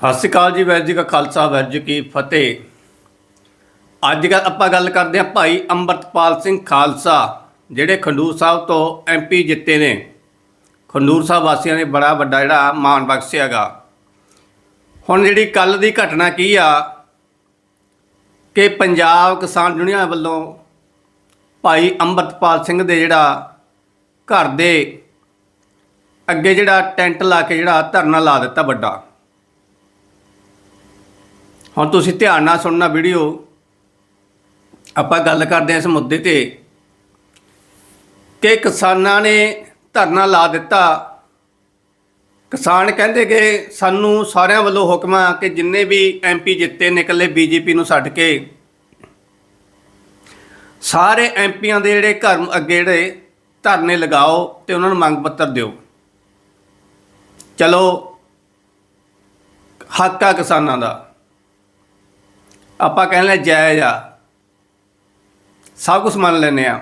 ਸਤਿ ਸ਼੍ਰੀ ਅਕਾਲ ਜੀ ਵੈਦ ਜੀ ਕਾ ਖਾਲਸਾ ਵੈਦ ਕੀ ਫਤਿਹ। ਅੱਜ ਕੱਲ੍ਹ ਆਪਾਂ ਗੱਲ ਕਰਦੇ ਹਾਂ ਭਾਈ ਅੰਮ੍ਰਿਤਪਾਲ ਸਿੰਘ ਖਾਲਸਾ, ਜਿਹੜੇ ਖੰਡੂਰ ਸਾਹਿਬ ਤੋਂ ਐਮਪੀ ਜਿੱਤੇ ਨੇ। ਖੰਡੂਰ ਸਾਹਿਬ ਵਾਸੀਆਂ ਨੇ ਬੜਾ ਵੱਡਾ ਜਿਹੜਾ ਮਾਣ ਬਖਸ਼ਿਆਗਾ ਹੁਣ ਜਿਹੜੀ ਕੱਲ ਦੀ ਘਟਨਾ ਕੀ ਆ ਕਿ ਪੰਜਾਬ ਕਿਸਾਨ ਯੂਨੀਅਨ ਵੱਲੋਂ ਭਾਈ ਅੰਮ੍ਰਿਤਪਾਲ ਸਿੰਘ ਦੇ ਜਿਹੜਾ ਘਰ ਦੇ ਅੱਗੇ ਜਿਹੜਾ ਟੈਂਟ ਲਾ ਕੇ ਜਿਹੜਾ ਧਰਨਾ ਲਾ ਦਿੱਤਾ ਵੱਡਾ। ਹੁਣ ਤੁਸੀਂ ਧਿਆਨ ਨਾਲ ਸੁਣਨਾ ਵੀਡੀਓ। ਆਪਾਂ ਗੱਲ ਕਰਦੇ ਹਾਂ ਇਸ ਮੁੱਦੇ ਤੇ ਕਿ ਕਿਸਾਨਾਂ ਨੇ ਧਰਨਾ ਲਾ ਦਿੱਤਾ। ਕਿਸਾਨ ਕਹਿੰਦੇ ਕਿ ਸਾਨੂੰ ਸਾਰਿਆਂ ਵੱਲੋਂ ਹੁਕਮ ਆ ਕਿ ਜਿੰਨੇ ਵੀ ਐਮਪੀ ਜਿੱਤੇ ਨੇ ਇਕੱਲੇ ਬੀਜੇਪੀ ਨੂੰ ਛੱਡ ਕੇ, ਸਾਰੇ ਐਮਪੀਆਂ ਦੇ ਜਿਹੜੇ ਘਰ ਅੱਗੇ ਜਿਹੜੇ ਧਰਨੇ ਲਗਾਓ ਤੇ ਉਹਨਾਂ ਨੂੰ ਮੰਗ ਪੱਤਰ ਦਿਓ। ਚਲੋ, ਹੱਕ ਆ ਕਿਸਾਨਾਂ ਦਾ। ਆਪਾਂ ਕਹਿੰਦੇ ਜਾਇਜ਼ ਆ। ਸਭ ਕੁਝ ਮੰਨ ਲੈਨੇ ਆ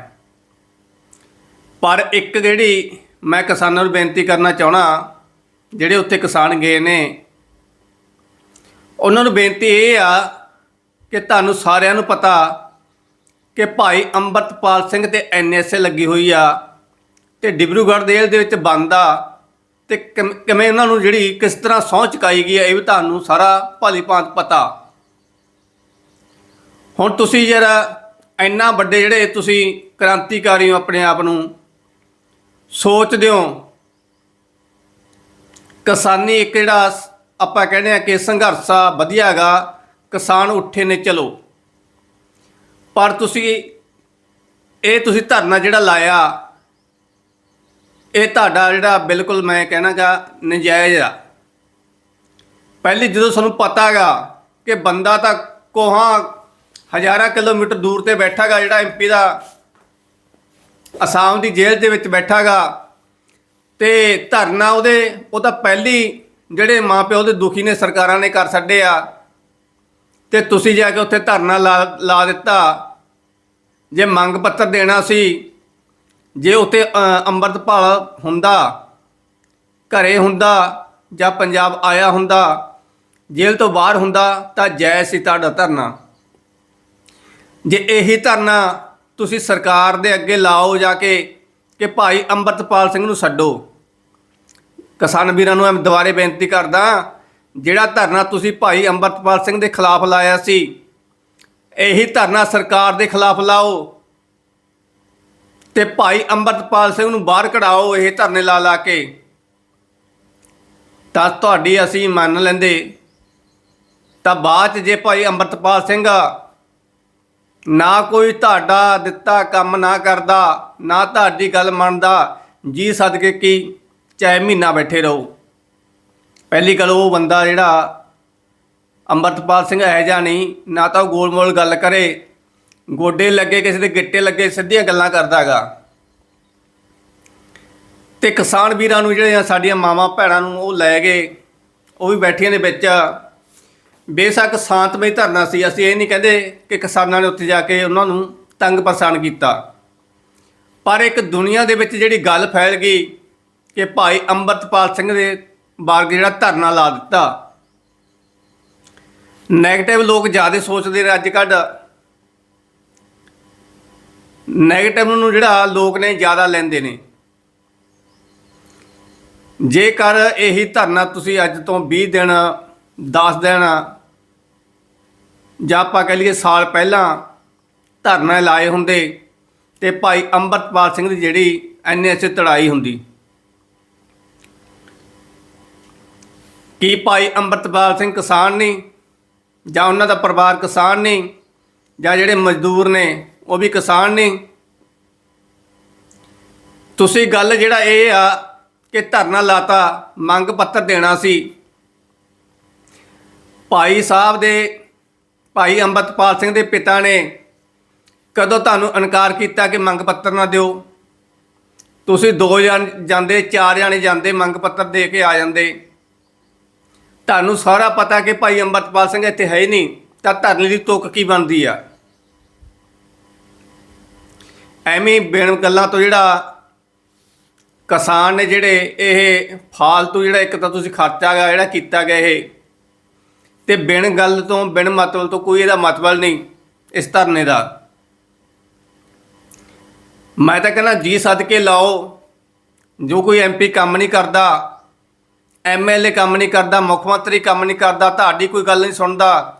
ਪਰ ਇੱਕ ਜਿਹੜੀ ਮੈਂ ਕਿਸਾਨਾਂ ਨੂੰ ਬੇਨਤੀ ਕਰਨਾ ਚਾਹਣਾ ਜਿਹੜੇ ਉੱਥੇ ਕਿਸਾਨ ਗਏ ਨੇ, ਉਹਨਾਂ ਨੂੰ ਬੇਨਤੀ ਇਹ ਆ ਕਿ ਤੁਹਾਨੂੰ ਸਾਰਿਆਂ ਨੂੰ ਪਤਾ ਕਿ ਭਾਈ ਅੰਮ੍ਰਿਤਪਾਲ ਸਿੰਘ ਤੇ ਐਨਐਸਏ ਲੱਗੀ ਹੋਈ ਆ ਤੇ ਡਿਬਰੂਗੜ੍ਹ ਜੇਲ੍ਹ ਦੇ ਵਿੱਚ ਬੰਦ ਆ ਤੇ ਕਿਵੇਂ ਉਹਨਾਂ ਨੂੰ ਜਿਹੜੀ ਕਿਸ ਤਰ੍ਹਾਂ ਸਹੁੰ ਚੁਕਾਈ ਗਈ ਹੈ ਇਹ ਵੀ ਤੁਹਾਨੂੰ ਸਾਰਾ ਭਲੀ ਭਾਂਤ ਪਤਾ। ਹੁਣ ਤੁਸੀਂ ਜਰਾ ਇੰਨਾ ਵੱਡੇ ਜਿਹੜੇ ਤੁਸੀਂ ਕ੍ਰਾਂਤੀਕਾਰੀ ਹੋ ਆਪਣੇ ਆਪ ਨੂੰ, ਸੋਚਦੇ ਹੋ। ਕਿਸਾਨੀ ਇੱਕ ਜਿਹੜਾ ਸ- ਆਪਾਂ ਕਹਿੰਦੇ ਆ ਕਿ ਸੰਘਰਸ਼ ਆ, ਵਧੀਆ ਹੈਗਾ, ਕਿਸਾਨ ਉੱਠੇ ਨੇ, ਚਲੋ। ਪਰ ਤੁਸੀਂ ਇਹ ਤੁਸੀਂ ਧਰਨਾ ਜਿਹੜਾ ਲਾਇਆ, ਇਹ ਤੁਹਾਡਾ ਜਿਹੜਾ ਬਿਲਕੁਲ ਮੈਂ ਕਹਿਣਾਗਾ ਨਜਾਇਜ਼ ਆ। ਪਹਿਲੀ ਜਦੋਂ ਸਾਨੂੰ ਪਤਾਗਾ ਕਿ ਬੰਦਾ ਤਾਂ ਕੋਹਾਂ ਹਜ਼ਾਰਾਂ ਕਿਲੋਮੀਟਰ ਦੂਰ ਤੇ ਬੈਠਾਗਾ, ਜਿਹੜਾ ਐਮਪੀ ਦਾ ਅਸਾਮ ਦੀ ਜੇਲ੍ਹ ਦੇ ਵਿੱਚ ਬੈਠਾਗਾ। ਤੇ ਧਰਨਾ ਉਹਦੇ, ਉਹ ਤਾਂ ਪਹਿਲੀ ਜਿਹੜੇ ਮਾਪਿਓ ਦੇ ਦੁਖੀ ਨੇ ਸਰਕਾਰਾਂ ਨੇ ਕਰ ਛੱਡੇ ਆ। ਤੇ ਤੁਸੀਂ ਜਾ ਕੇ ਉੱਥੇ ਧਰਨਾ ਲਾ ਲਾ ਦਿੱਤਾ। ਜੇ ਮੰਗ ਪੱਤਰ ਦੇਣਾ ਸੀ, ਜੇ ਉੱਥੇ ਅੰਮ੍ਰਿਤਪਾਲ ਹੁੰਦਾ, ਘਰੇ ਹੁੰਦਾ ਜਾਂ ਪੰਜਾਬ ਆਇਆ ਹੁੰਦਾ, ਜੇਲ੍ਹ ਤੋਂ ਬਾਹਰ ਹੁੰਦਾ, ਤਾਂ ਜੈ ਸੀ ਤੁਹਾਡਾ ਧਰਨਾ। ਜੇ ਇਹੀ ਧਰਨਾ ਤੁਸੀਂ ਸਰਕਾਰ ਦੇ ਅੱਗੇ ਲਾਓ ਜਾ ਕੇ ਕਿ ਭਾਈ ਅੰਮ੍ਰਿਤਪਾਲ ਸਿੰਘ ਨੂੰ ਛੱਡੋ। ਕਿਸਾਨ ਵੀਰਾਂ ਨੂੰ ਮੈਂ ਦੁਬਾਰੇ ਬੇਨਤੀ ਕਰਦਾ, ਜਿਹੜਾ ਧਰਨਾ ਤੁਸੀਂ ਭਾਈ ਅੰਮ੍ਰਿਤਪਾਲ ਸਿੰਘ ਦੇ ਖਿਲਾਫ ਲਾਇਆ ਸੀ, ਇਹੀ ਧਰਨਾ ਸਰਕਾਰ ਦੇ ਖਿਲਾਫ ਲਾਓ ਤੇ ਭਾਈ ਅੰਮ੍ਰਿਤਪਾਲ ਸਿੰਘ ਨੂੰ ਬਾਹਰ ਕਢਾਓ ਇਹ ਧਰਨੇ ਲਾ ਲਾ ਕੇ। ਤਾਂ ਤੁਹਾਡੀ ਅਸੀਂ ਮੰਨ ਲੈਂਦੇ। ਤਾਂ ਬਾਅਦ 'ਚ ਜੇ ਭਾਈ ਅੰਮ੍ਰਿਤਪਾਲ ਸਿੰਘ ਨਾ ਕੋਈ ਤੁਹਾਡਾ ਦਿੱਤਾ ਕੰਮ ਨਾ ਕਰਦਾ, ਨਾ ਤੁਹਾਡੀ ਗੱਲ ਮੰਨਦਾ, ਜੀ ਸਦਕੇ ਕੀ, ਚਾਹੇ ਮਹੀਨਾ ਬੈਠੇ ਰਹੋ। ਪਹਿਲੀ ਗੱਲ ਉਹ ਬੰਦਾ ਜਿਹੜਾ ਅੰਮ੍ਰਿਤਪਾਲ ਸਿੰਘ ਹੈ ਜਾਂ ਨਹੀਂ, ਨਾ ਤਾਂ ਉਹ ਗੋਲ-ਮੋਲ ਗੱਲ ਕਰੇ, ਗੋਡੇ ਲੱਗੇ, ਕਿਸੇ ਦੇ ਗਿੱਟੇ ਲੱਗੇ, ਸਿੱਧੀਆਂ ਗੱਲਾਂ ਕਰਦਾਗਾ। ਤੇ ਕਿਸਾਨ ਵੀਰਾਂ ਨੂੰ ਜਿਹੜੇ ਆ ਸਾਡੀਆਂ ਮਾਵਾਂ ਭੈਣਾਂ ਨੂੰ ਉਹ ਲੈ ਗਏ, ਉਹ ਵੀ ਬੈਠੀਆਂ ਦੇ ਵਿੱਚ। ਬੇਸ਼ੱਕ ਸ਼ਾਂਤਮਈ ਧਰਨਾ ਸੀ। ਅਸੀਂ ਇਹ ਨਹੀਂ ਕਹਿੰਦੇ ਕਿ ਕਿਸਾਨਾਂ ਨੇ ਉੱਥੇ ਜਾ ਕੇ ਉਹਨਾਂ ਨੂੰ ਤੰਗ ਪਰੇਸ਼ਾਨ ਕੀਤਾ। ਪਰ ਇੱਕ ਦੁਨੀਆ ਦੇ ਵਿੱਚ ਜਿਹੜੀ ਗੱਲ ਫੈਲ ਗਈ ਕਿ ਭਾਈ ਅੰਮ੍ਰਿਤਪਾਲ ਸਿੰਘ ਦੇ ਬਾਰੇ ਜਿਹੜਾ ਧਰਨਾ ਲਾ ਦਿੱਤਾ। ਨੈਗੇਟਿਵ ਲੋਕ ਜ਼ਿਆਦਾ ਸੋਚਦੇ ਨੇ ਅੱਜ ਕੱਲ੍ਹ ਨੈਗੇਟਿਵ ਨੂੰ ਜਿਹੜਾ ਲੋਕ ਨੇ ਜ਼ਿਆਦਾ ਲੈਂਦੇ ਨੇ। ਜੇਕਰ ਇਹੀ ਧਰਨਾ ਤੁਸੀਂ ਅੱਜ ਤੋਂ 20 ਦਿਨ 10 ਦਿਨ ਜਾਂ ਆਪਾਂ ਕਹਿ ਲਈਏ ਸਾਲ ਪਹਿਲਾਂ ਧਰਨਾ ਲਾਏ ਹੁੰਦੇ ਤੇ ਭਾਈ ਅੰਮ੍ਰਿਤਪਾਲ ਸਿੰਘ ਦੀ ਜਿਹੜੀ ਐਨਐਸਏ ਤੜਾਈ ਹੁੰਦੀ। ਕੀ ਭਾਈ ਅੰਮ੍ਰਿਤਪਾਲ ਸਿੰਘ ਕਿਸਾਨ ਨਹੀਂ ਜਾਂ ਉਹਨਾਂ ਦਾ ਪਰਿਵਾਰ ਕਿਸਾਨ ਨਹੀਂ ਜਾਂ ਜਿਹੜੇ ਮਜ਼ਦੂਰ ਨੇ ਉਹ ਵੀ ਕਿਸਾਨ ਨਹੀਂ ਤੁਸੀਂ ਗੱਲ ਜਿਹੜਾ ਇਹ ਆ ਕਿ ਧਰਨਾ ਲਾਤਾ, ਮੰਗ ਪੱਤਰ ਦੇਣਾ ਸੀ। ਭਾਈ ਸਾਹਿਬ ਦੇ ਭਾਈ ਅੰਮ੍ਰਿਤਪਾਲ ਸਿੰਘ ਦੇ ਪਿਤਾ ਨੇ ਕਦੋਂ ਤੁਹਾਨੂੰ ਇਨਕਾਰ ਕੀਤਾ ਕਿ ਮੰਗ ਪੱਤਰ ਨਾ ਦਿਓ? ਤੁਸੀਂ ਦੋ ਜਣ ਜਾਂਦੇ, ਚਾਰ ਜਣੇ ਜਾਂਦੇ, ਮੰਗ ਪੱਤਰ ਦੇ ਕੇ ਆ ਜਾਂਦੇ। ਤੁਹਾਨੂੰ ਸਾਰਾ ਪਤਾ ਕਿ ਭਾਈ ਅੰਮ੍ਰਿਤਪਾਲ ਸਿੰਘ ਇੱਥੇ ਹੈ ਹੀ ਨਹੀਂ, ਤਾਂ ਧਰਨੇ ਦੀ ਤੁਕ ਕੀ ਬਣਦੀ ਆ? ਐਵੇਂ ਬਿਨ ਗੱਲਾਂ ਤੋਂ ਜਿਹੜਾ ਕਿਸਾਨ ਨੇ ਜਿਹੜੇ ਇਹ ਫਾਲਤੂ ਜਿਹੜਾ ਇੱਕ ਤਾਂ ਤੁਸੀਂ ਖਰਚਾ ਜਿਹੜਾ ਕੀਤਾ ਗਿਆ ਇਹ ਤੇ ਬਿਨ ਗੱਲ ਤੋਂ, ਬਿਨ ਮਤਲਬ ਤੋਂ ਕੋਈ ਇਹਦਾ ਮਤਲਬ ਨਹੀਂ, ਇਸ ਧਰਨੇ ਦਾ। ਮੈਂ ਤਾਂ ਕਹਿੰਦਾ ਜੀ ਸਦਕੇ ਲਾਓ, ਜੋ ਕੋਈ ਐਮਪੀ ਕੰਮ ਨਹੀਂ ਕਰਦਾ ਐਮਐਲਏ ਕੰਮ ਨਹੀਂ ਕਰਦਾ, ਮੁੱਖ ਮੰਤਰੀ ਕੰਮ ਨਹੀਂ ਕਰਦਾ, ਤੁਹਾਡੀ ਕੋਈ ਗੱਲ ਨਹੀਂ ਸੁਣਦਾ,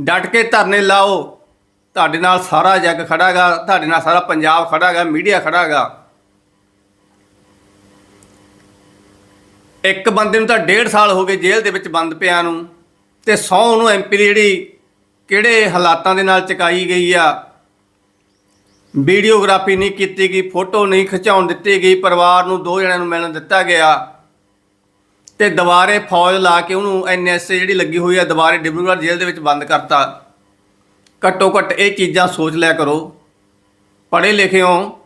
ਡਟ ਕੇ ਧਰਨੇ ਲਾਓ, ਤੁਹਾਡੇ ਨਾਲ ਸਾਰਾ ਜੱਗ ਖੜਾਗਾ, ਤੁਹਾਡੇ ਨਾਲ ਸਾਰਾ ਪੰਜਾਬ ਖੜਾਗਾ, ਮੀਡੀਆ ਖੜਾਗਾ। ਇੱਕ ਬੰਦੇ ਨੂੰ ਤਾਂ ਡੇਢ ਸਾਲ ਹੋ ਗਏ ਜੇਲ੍ਹ ਦੇ ਵਿੱਚ ਬੰਦ ਪਿਆ ਨੂੰ। ਤੇ ਸੌ ਉਹਨੂੰ ਐਮਪੀ ਦੀ ਜਿਹੜੀ ਕਿਹੜੇ ਹਾਲਾਤਾਂ ਦੇ ਨਾਲ ਚਕਾਈ ਗਈ ਆ? ਵੀਡੀਓਗ੍ਰਾਫੀ ਨਹੀਂ ਕੀਤੀ ਗਈ, ਫੋਟੋ ਨਹੀਂ ਖਿਚਾਉਣ ਦਿੱਤੀ ਗਈ, ਪਰਿਵਾਰ ਨੂੰ ਦੋ ਜਣਿਆਂ ਨੂੰ ਮਿਲਣ ਦਿੱਤਾ ਗਿਆ। ਤੇ ਦੁਬਾਰੇ ਫੌਜ ਲਾ ਕੇ ਉਹਨੂੰ ਐਨਐਸਏ ਜਿਹੜੀ ਲੱਗੀ ਹੋਈ ਆ, ਦੁਬਾਰੇ ਡਿਬਰੂਗੜ੍ਹ ਜੇਲ੍ਹ ਦੇ ਵਿੱਚ ਬੰਦ ਕਰਤਾ। ਘੱਟੋ ਘੱਟ ਇਹ ਚੀਜ਼ਾਂ ਸੋਚ ਲਿਆ ਕਰੋ। ਪੜ੍ਹੇ ਲਿਖੇ ਹੋ।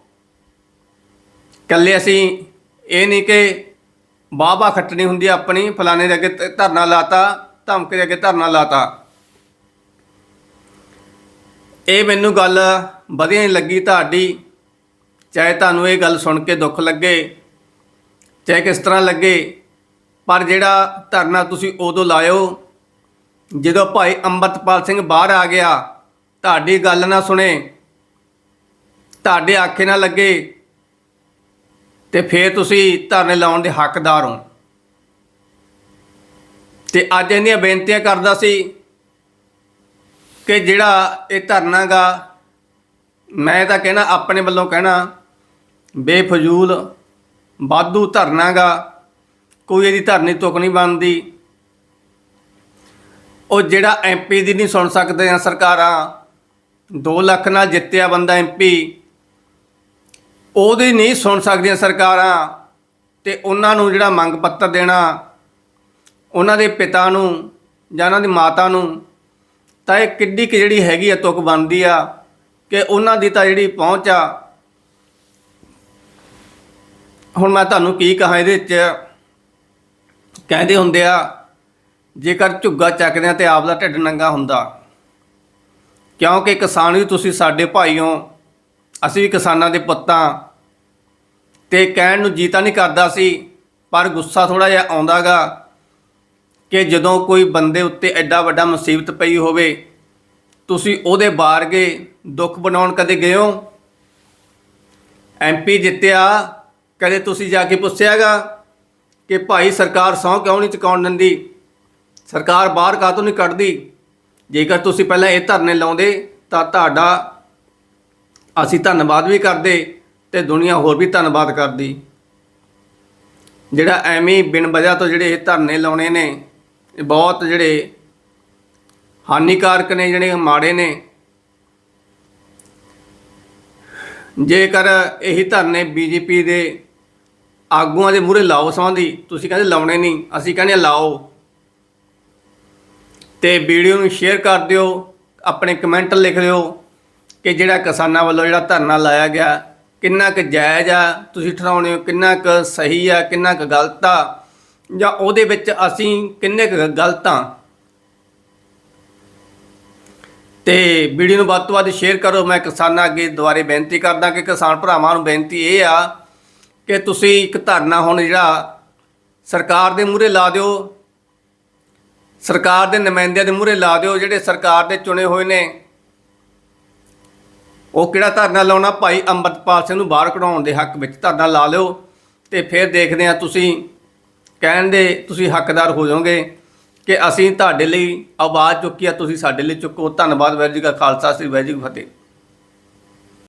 ਕੱਲੇ ਅਸੀਂ ਇਹ ਨਹੀਂ ਕਿ ਬਾਬਾ ਖੱਟਣੀ ਹੁੰਦੀ ਆਪਣੀ, ਫਲਾਣੇ ਦੇ ਅੱਗੇ ਧ- ਧਰਨਾ ਲਾਤਾ। ਧਮਕੇ ਦੇ ਅੱਗੇ ਧਰਨਾ ਲਾਤਾ। ਇਹ ਮੈਨੂੰ ਗੱਲ ਵਧੀਆ ਨਹੀਂ ਲੱਗੀ ਤੁਹਾਡੀ, ਚਾਹੇ ਤੁਹਾਨੂੰ ਇਹ ਗੱਲ ਸੁਣ ਕੇ ਦੁੱਖ ਲੱਗੇ, ਚਾਹੇ ਕਿਸ ਤਰ੍ਹਾਂ ਲੱਗੇ, ਪਰ ਜਿਹੜਾ ਧਰਨਾ ਤੁਸੀਂ ਉਦੋਂ ਲਾਇਓ, ਜਦੋਂ ਭਾਈ ਅੰਮ੍ਰਿਤਪਾਲ ਸਿੰਘ ਬਾਹਰ ਆ ਗਿਆ, ਤੁਹਾਡੀ ਗੱਲ ਨਾ ਸੁਣੇ, ਤੁਹਾਡੇ ਆਖੇ ਨਾ ਲੱਗੇ, ਤੇ ਫੇਰ ਤੁਸੀਂ ਧਰਨੇ ਲਾਉਣ ਦੇ ਹੱਕਦਾਰ ਹੋ। ਤੇ ਅੱਜ ਇੰਨੀਆਂ ਬੇਨਤੀਆਂ ਕਰਦਾ ਸੀ ਕਿ ਜਿਹੜਾ ਇਹ ਧਰਨਾ ਗਾ, ਮੈਂ ਤਾਂ ਕਹਿਣਾ, ਆਪਣੇ ਵੱਲੋਂ ਕਹਿਣਾ, ਬੇਫਜ਼ੂਲ ਬਾਦੂ ਧਰਨਾ ਗਾ, ਕੋਈ ਇਹਦੀ ਧਰਨੀ ਤੁਕ ਨਹੀਂ ਬਣਦੀ। ਉਹ ਜਿਹੜਾ ਐਮਪੀ ਦੀ ਨਹੀਂ ਸੁਣ ਸਕਦੇ ਆ ਸਰਕਾਰਾਂ 2 ਲੱਖ ਨਾਲ ਜਿੱਤਿਆ ਬੰਦਾ ਐਮਪੀ ਉਹਦੀ ਨਹੀਂ ਸੁਣ ਸਕਦੀਆਂ ਸਰਕਾਰਾਂ, ਤੇ ਉਹਨਾਂ ਨੂੰ ਜਿਹੜਾ ਮੰਗ ਪੱਤਰ ਦੇਣਾ ਉਹਨਾਂ ਦੇ ਪਿਤਾ ਨੂੰ ਜਾਂ ਉਹਨਾਂ ਦੀ ਮਾਤਾ ਨੂੰ, ਤਾਂ ਇਹ ਕਿੱਡੀ ਕਿ ਜਿਹੜੀ ਹੈਗੀ ਆ ਤੁਕ ਬਣਦੀ ਆ ਕਿ ਉਹਨਾਂ ਦੀ ਤਾਂ ਜਿਹੜੀ ਪਹੁੰਚ ਆ। ਹੁਣ ਮੈਂ ਤੁਹਾਨੂੰ ਕੀ ਕਹਾਂ ਇਹਦੇ ਵਿੱਚ। ਕਹਿੰਦੇ ਹੁੰਦੇ ਆ, ਜੇਕਰ ਝੁੱਗਾ ਚੱਕਦੇ ਆ ਤੇ ਆਪ ਦਾ ਢਿੱਡ ਨੰਗਾ ਹੁੰਦਾ, ਕਿਉਂਕਿ ਕਿਸਾਨ ਵੀ ਤੁਸੀਂ ਸਾਡੇ ਭਾਈ ਹੋ ਅਸੀਂ ਵੀ ਕਿਸਾਨਾਂ ਦੇ ਪੁੱਤਾਂ। ਤੇ ਕਹਿਣ ਨੂੰ ਜੀਤਾ ਨਹੀਂ ਕਰਦਾ ਸੀ, ਪਰ ਗੁੱਸਾ ਥੋੜਾ ਜਿਹਾ ਆਉਂਦਾਗਾ ਕਿ ਜਦੋਂ ਕੋਈ ਬੰਦੇ ਉੱਤੇ ਐਡਾ ਵੱਡਾ ਮੁਸੀਬਤ ਪਈ ਹੋਵੇ, ਤੁਸੀਂ ਉਹਦੇ ਬਾਰਗੇ ਦੁੱਖ ਬਣਾਉਣ ਕਦੇ ਗਏ ਹੋ? ਐਮਪੀ ਜਿੱਤਿਆ, ਕਦੇ ਤੁਸੀਂ ਜਾ ਕੇ ਪੁੱਛਿਆਗਾ ਕਿ ਭਾਈ ਸਰਕਾਰ ਸਹੁੰ ਕਿਉਂ ਨਹੀਂ ਚੁਕਾਉਣ ਦਿੰਦੀ? ਸਰਕਾਰ ਬਾਹਰ ਕਾਹਤੋਂ ਨਹੀਂ ਕੱਢਦੀ? ਜੇਕਰ ਤੁਸੀਂ ਪਹਿਲਾਂ ਇਹ ਧਰਨੇ ਲਾਉਂਦੇ, ਤਾਂ ਤੁਹਾਡਾ ਅਸੀਂ ਧੰਨਵਾਦ ਵੀ ਕਰਦੇ ਤੇ ਦੁਨੀਆ ਹੋਰ ਵੀ ਧੰਨਵਾਦ ਕਰਦੀ। ਜਿਹੜਾ ਐਵੇਂ ਬਿਨ ਵਜ੍ਹਾ ਤੋਂ ਜਿਹੜੇ ਇਹ ਧਰਨੇ ਲਾਉਣੇ ਨੇ ਬਹੁਤ ਜਿਹੜੇ ਹਾਨੀਕਾਰਕ ਨੇ, ਜਿਹੜੇ ਮਾੜੇ ਨੇ। ਜੇਕਰ ਇਹੀ ਧਰਨੇ ਬੀਜੇਪੀ ਦੇ ਆਗੂਆਂ ਦੇ ਮੂਹਰੇ ਲਾਓ ਸੰਬੰਧੀ ਤੁਸੀਂ ਕਹਿੰਦੇ ਲਾਉਣੇ ਨਹੀਂ, ਅਸੀਂ ਕਹਿੰਦੇ ਲਾਓ। ਤੇ ਵੀਡੀਓ ਨੂੰ ਸ਼ੇਅਰ ਕਰ ਦਿਓ, ਆਪਣੇ ਕਮੈਂਟ ਲਿਖ ਦਿਓ ਕਿ ਜਿਹੜਾ ਕਿਸਾਨਾਂ ਵੱਲੋਂ ਜਿਹੜਾ ਧਰਨਾ ਲਾਇਆ ਗਿਆ, ਕਿੰਨਾ ਕੁ ਜਾਇਜ਼ ਆ, ਤੁਸੀਂ ਠਹਿਰਾਉਣੇ ਹੋ, ਕਿੰਨਾ ਕੁ ਸਹੀ ਆ, ਕਿੰਨਾ ਕੁ ਗਲਤ ਆ। ਜਾਂ ਉਹਦੇ ਵਿੱਚ ਅਸੀਂ ਕਿੰਨੇ ਕੁ ਗਲਤ ਹਾਂ। ਤੇ ਵੀਡੀਓ ਨੂੰ ਵੱਧ ਤੋਂ ਵੱਧ ਸ਼ੇਅਰ ਕਰੋ। ਮੈਂ ਕਿਸਾਨਾਂ ਅੱਗੇ ਦੁਬਾਰੇ ਬੇਨਤੀ ਕਰਦਾ ਕਿ ਕਿਸਾਨ ਭਰਾਵਾਂ ਨੂੰ ਬੇਨਤੀ ਇਹ ਆ ਕਿ ਤੁਸੀਂ ਇੱਕ ਧਰਨਾ ਹੁਣ ਜਿਹੜਾ ਸਰਕਾਰ ਦੇ ਮੂਹਰੇ ਲਾ ਦਿਓ। ਸਰਕਾਰ ਦੇ ਨੁਮਾਇੰਦਿਆਂ ਦੇ ਮੂਹਰੇ ਲਾ ਦਿਓ। ਜਿਹੜੇ ਸਰਕਾਰ ਦੇ ਚੁਣੇ ਹੋਏ ਨੇ, ਉਹ ਕਿਹੜਾ ਧਰਨਾ ਲਾਉਣਾ? ਭਾਈ ਅੰਮ੍ਰਿਤਪਾਲ ਸਿੰਘ ਨੂੰ ਬਾਹਰ ਕਢਾਉਣ ਦੇ ਹੱਕ ਵਿੱਚ ਧਰਨਾ ਲਾ ਲਿਓ ਤੇ ਫਿਰ ਦੇਖਦੇ ਆ ਤੁਸੀਂ ਕਹਿਣ ਦੇ ਤੁਸੀਂ ਹੱਕਦਾਰ ਹੋ ਜਾਓਗੇ ਕਿ ਅਸੀਂ ਤੁਹਾਡੇ ਲਈ ਆਵਾਜ਼ ਚੁੱਕੀ ਆ, ਤੁਸੀਂ ਸਾਡੇ ਲਈ ਚੁੱਕੋ। ਧੰਨਵਾਦ ਵੈਰੀ ਜੀ ਕਾ ਖਾਲਸਾ, ਸ੍ਰੀ ਵੈਰੀ ਫਤਿਹ।